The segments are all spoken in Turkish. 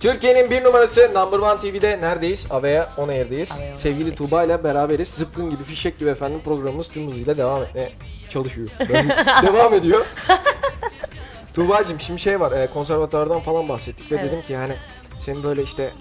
Türkiye'nin bir numarası Number One TV'de neredeyiz? Avea On Air'deyiz. Avea On Sevgili Air'deyiz. Tuğba ile beraberiz. Zıpkın gibi, fişek gibi efendim programımız tüm hızıyla devam etmeye çalışıyor. devam ediyor. Tuğba'cığım şimdi şey var, e, konservatuardan falan bahsettik ve Evet. dedim ki yani senin böyle işte e,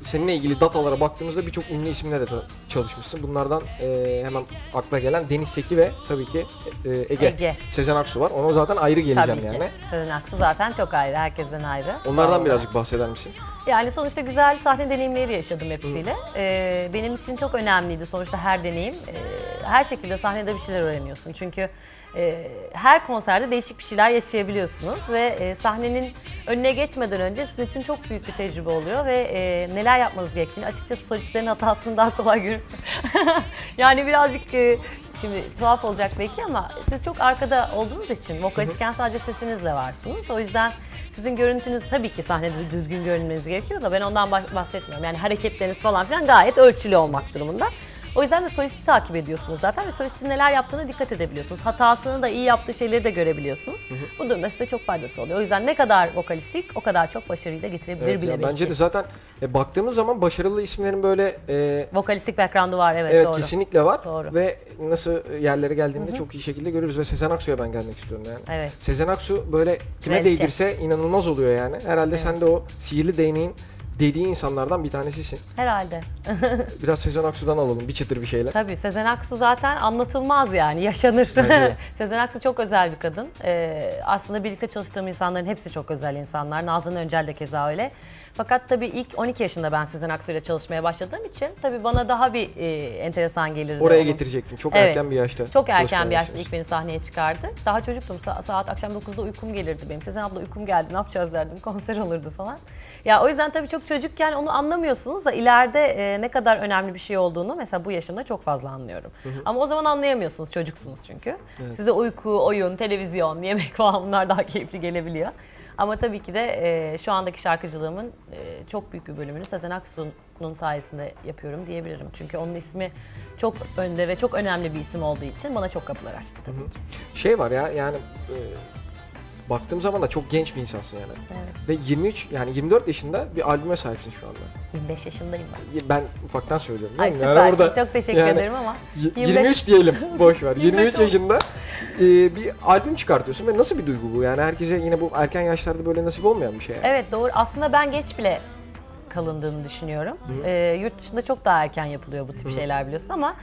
seninle ilgili datalara baktığımızda birçok ünlü isimle de çalışmışsın. Bunlardan e, hemen akla gelen Deniz Seki ve tabii ki e, Ege. Ege. Sezen Aksu var. Ona zaten ayrı geleceğim Tabii yani. ki. Sezen Aksu zaten çok ayrı, herkesten ayrı. Onlardan Vallahi. birazcık bahseder misin? Yani sonuçta güzel sahne deneyimleri yaşadım hepsiyle. Ee, benim için çok önemliydi sonuçta her deneyim. Ee, her şekilde sahnede bir şeyler öğreniyorsun. Çünkü e, her konserde değişik bir şeyler yaşayabiliyorsunuz ve e, sahnenin önüne geçmeden önce sizin için çok büyük bir tecrübe oluyor ve e, neler yapmanız gerektiğini açıkçası solistlerin hatasını daha kolay görüp yani birazcık e, şimdi tuhaf olacak belki ama siz çok arkada olduğunuz için vokalistken sadece sesinizle varsınız. O yüzden sizin görüntünüz tabii ki sahnede düzgün görünmeniz gerekiyor da ben ondan bah- bahsetmiyorum. Yani hareketleriniz falan filan gayet ölçülü olmak durumunda. O yüzden de solisti takip ediyorsunuz zaten ve solistin neler yaptığına dikkat edebiliyorsunuz. Hatasını da iyi yaptığı şeyleri de görebiliyorsunuz. Bu durumda size çok faydası oluyor. O yüzden ne kadar vokalistik o kadar çok başarıyı da getirebilir Evet, bile ya belki. bence de zaten e, baktığımız zaman başarılı isimlerin böyle e, Vokalistik background'u var evet, evet doğru. kesinlikle var Doğru. ve nasıl yerlere geldiğinde çok iyi şekilde görürüz ve Sezen Aksu'ya ben gelmek istiyorum yani. Evet. Sezen Aksu böyle kime Kraliçe. değdirse inanılmaz oluyor yani. Herhalde sen de o sihirli değneğin dediği insanlardan bir tanesisin. Herhalde. Biraz Sezen Aksu'dan alalım bir çıtır bir şeyler. Tabii Sezen Aksu zaten anlatılmaz yani yaşanır. Bence. Sezen Aksu çok özel bir kadın. Ee, aslında birlikte çalıştığım insanların hepsi çok özel insanlar. Nazan Öncel de keza öyle. Fakat tabii ilk 12 yaşında ben Sezen Aksu ile çalışmaya başladığım için tabii bana daha bir e, enteresan gelirdi. Oraya onun. getirecektim. Çok Evet. erken bir yaşta. Çok erken bir yaşta ilk beni sahneye çıkardı. Daha çocuktum. Sa- saat akşam 9'da uykum gelirdi benim. Sezen abla uykum geldi ne yapacağız derdim. Konser olurdu falan. Ya o yüzden tabii çok çocukken onu anlamıyorsunuz da ileride e, ne kadar önemli bir şey olduğunu mesela bu yaşımda çok fazla anlıyorum. Ama o zaman anlayamıyorsunuz çocuksunuz çünkü. Size uyku, oyun, televizyon, yemek falan bunlar daha keyifli gelebiliyor. Ama tabii ki de e, şu andaki şarkıcılığımın e, çok büyük bir bölümünü Sezen Aksu'nun sayesinde yapıyorum diyebilirim. Çünkü onun ismi çok önde ve çok önemli bir isim olduğu için bana çok kapılar açtı tabii ki. Şey var ya yani e, baktığım zaman da çok genç bir insansın yani. Evet. Ve 23 yani 24 yaşında bir albüme sahipsin şu anda. 25 yaşındayım ben. Ben ufaktan söylüyorum. Ay mi? Yani süpersin. orada çok teşekkür yani ederim ama. y- 25 23 diyelim boş ver. 25 23 oldu. yaşında e, bir albüm çıkartıyorsun ve nasıl bir duygu bu? Yani herkese yine bu erken yaşlarda böyle nasip olmayan bir şey. Yani. Evet doğru. Aslında ben geç bile kalındığını düşünüyorum. Ee, yurt dışında çok daha erken yapılıyor bu tip şeyler biliyorsun ama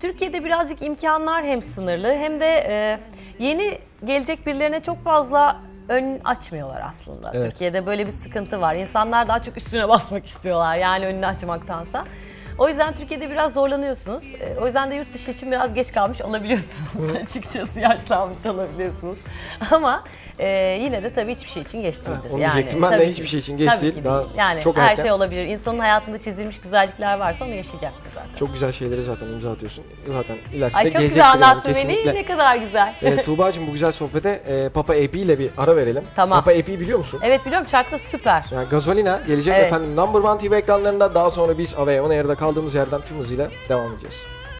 Türkiye'de birazcık imkanlar hem sınırlı hem de e, yeni gelecek birilerine çok fazla ön açmıyorlar aslında. Evet. Türkiye'de böyle bir sıkıntı var. İnsanlar daha çok üstüne basmak istiyorlar yani önünü açmaktansa. O yüzden Türkiye'de biraz zorlanıyorsunuz. Ee, o yüzden de yurt dışı için biraz geç kalmış olabiliyorsunuz açıkçası. Yaşlanmış olabiliyorsunuz. Ama e, yine de tabii hiçbir şey için geç değildir. onu diyecektim. Ben de tabii hiçbir ki- şey için geç tabii değil. ki Daha Yani çok her erken. şey olabilir. İnsanın hayatında çizilmiş güzellikler varsa onu yaşayacaksın zaten. Çok güzel şeyleri zaten imza atıyorsun. Zaten ilerisi Ay çok gelecektir güzel yani, anlattın beni. kesinlikle. Ne kadar güzel. E, Tuğba'cığım bu güzel sohbete e, Papa AP ile bir ara verelim. Tamam. Papa AP'yi biliyor musun? Evet biliyorum şarkı süper. Yani Gazolina gelecek Evet. efendim Number One TV ekranlarında daha sonra biz Avea On Air'da kaldığımız yerden tüm hızıyla devam edeceğiz.